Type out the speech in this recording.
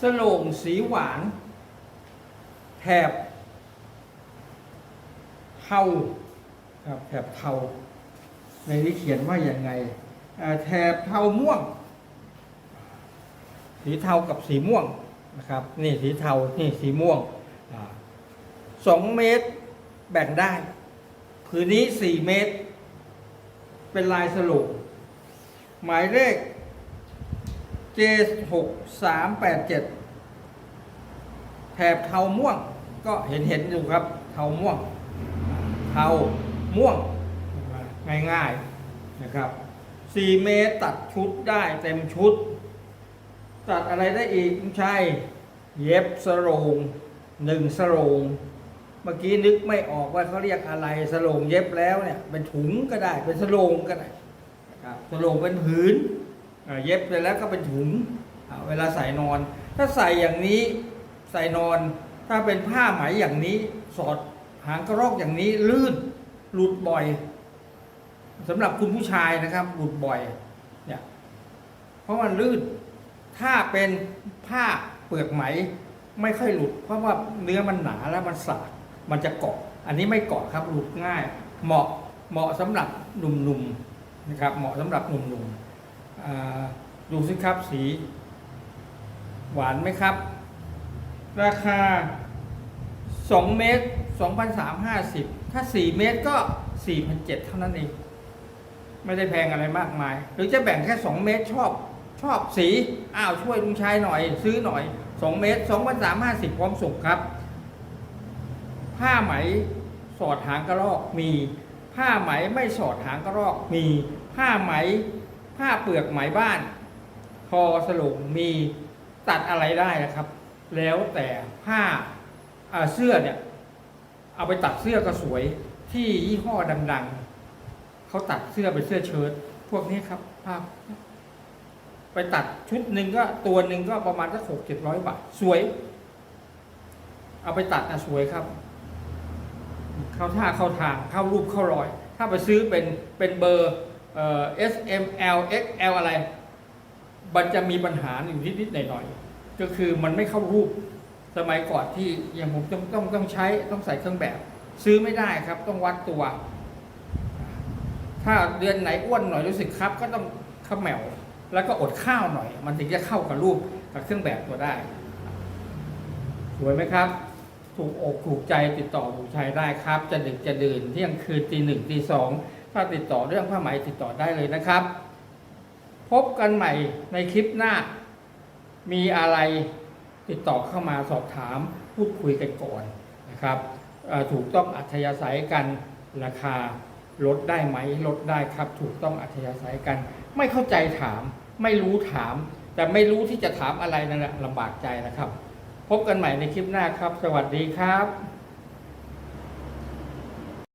สโลงสีหวาน แถบเทาครับแถบเทาในนี้เขียนว่าอย่างไงแถบเทาม่วง สีเทากับสีม่วงนะครับ นี่สีเทา นี่สีม่วงสองเมตรแบ่งได้ผืนนี้สี่เมตร เป็นลายสโลงหมายเลข J 6 3 8 7แถบเทาม่วง ก็เห็นเห็นอยู่ครับ เทาม่วง เทาม่วง ง่ายๆนะครับ4เมตรตัดชุดได้เต็มชุด ตัดอะไรได้อีกไม่ใช่เย็บสโรงหนึ่งสโรงเมื่อกี้นึกไม่ออกว่าเขาเรียกอะไรสโรงเย็บแล้วเนี่ยเป็นถุงก็ได้เป็นสโรงก็ได้นะครับสโรงเป็นผืน เย็บไปแล้วก็เป็นถุงเวลาใส่นอน ถ้าใส่อย่างนี้ใส่นอน ถ้าเป็นผ้าไหมอย่างนี้ สอดหางกระรอกอย่างนี้ลื่นหลุดบ่อยสำหรับคุณผู้ชายนะครับหลุดบ่อยเนี่ยเพราะมันลื่นถ้าเป็นผ้าเปลือกไหมไม่ค่อยหลุด เพราะว่าเนื้อมันหนาแล้วมันสาดมันจะเกาะ อันนี้ไม่เกาะครับหลุดง่าย เหมาะเหมาะสำหรับหนุ่มๆนะครับ เหมาะสำหรับหนุ่มๆ ดูสิครับสี หวานไหมครับ ราคา 2 เมตร 2,350 ถ้า 4 เมตรก็ 4,700 เท่านั้นเอง ไม่ได้แพงอะไรมากมาย หรือจะแบ่งแค่ 2 เมตรชอบชอบสี อ้าวช่วยลุงชายหน่อย ซื้อหน่อย 2 เมตร 2,350 พร้อมส่งครับ ผ้าไหมสอดหางกระรอกมี ผ้าไหมไม่สอดหางกระรอกมี ผ้าไหม ผ้าเปลือกไหมบ้านพอสลงมีตัดอะไรได้นะครับ แล้วแต่ผ้าอ่าเสื้อเนี่ย เอาไปตัดเสื้อก็สวยที่ยี่ห้อดัง ๆเขาตัดเสื้อเป็นเสื้อเชิ้ตพวกนี้ครับภาพไปตัดชุดหนึ่งก็ตัวหนึ่งก็ประมาณสักหกเจ็ดร้อยบาท สวย เอาไปตัดนะสวยครับ เข้าท่าเข้าทางเข้ารูปเข้ารอย ถ้าไปซื้อเป็นเป็นเบอร์ เอ่อ S M L X L อะไร มันจะมีปัญหาอยู่นิดๆหน่อยๆก็คือมันไม่เข้ารูปสมัยก่อนที่อย่างผมต้องต้องต้องใช้ต้องใส่เครื่องแบบ ซื้อไม่ได้ครับต้องวัดตัว ถ้าเดือนไหนอ้วนหน่อยรู้สึกครับ ก็ต้องข้าวแหมวแล้วก็อดข้าวหน่อย มันถึงจะเข้ากับรูปกับเครื่องแบบตัวได้สวยไหมครับ ถูกอกถูกใจติดต่อถูกใจได้ครับ จะดึกจะดื่นเที่ยงคืนตีหนึ่งตีสอง ถ้าติดต่อเรื่องผ้าไหมติดต่อได้เลยนะครับ พบกันใหม่ในคลิปหน้า มีอะไรติดต่อเข้ามาสอบถามพูดคุยกันก่อนนะครับถูกต้องอัธยาศัยกันราคาลดได้ไหมลดได้ครับ ถูกต้องอัธยาศัยกัน ไม่เข้าใจถาม ไม่รู้ถาม แต่ไม่รู้ที่จะถามอะไรนั่นแหละลำบากใจนะครับ พบกันใหม่ในคลิปหน้าครับ สวัสดีครับ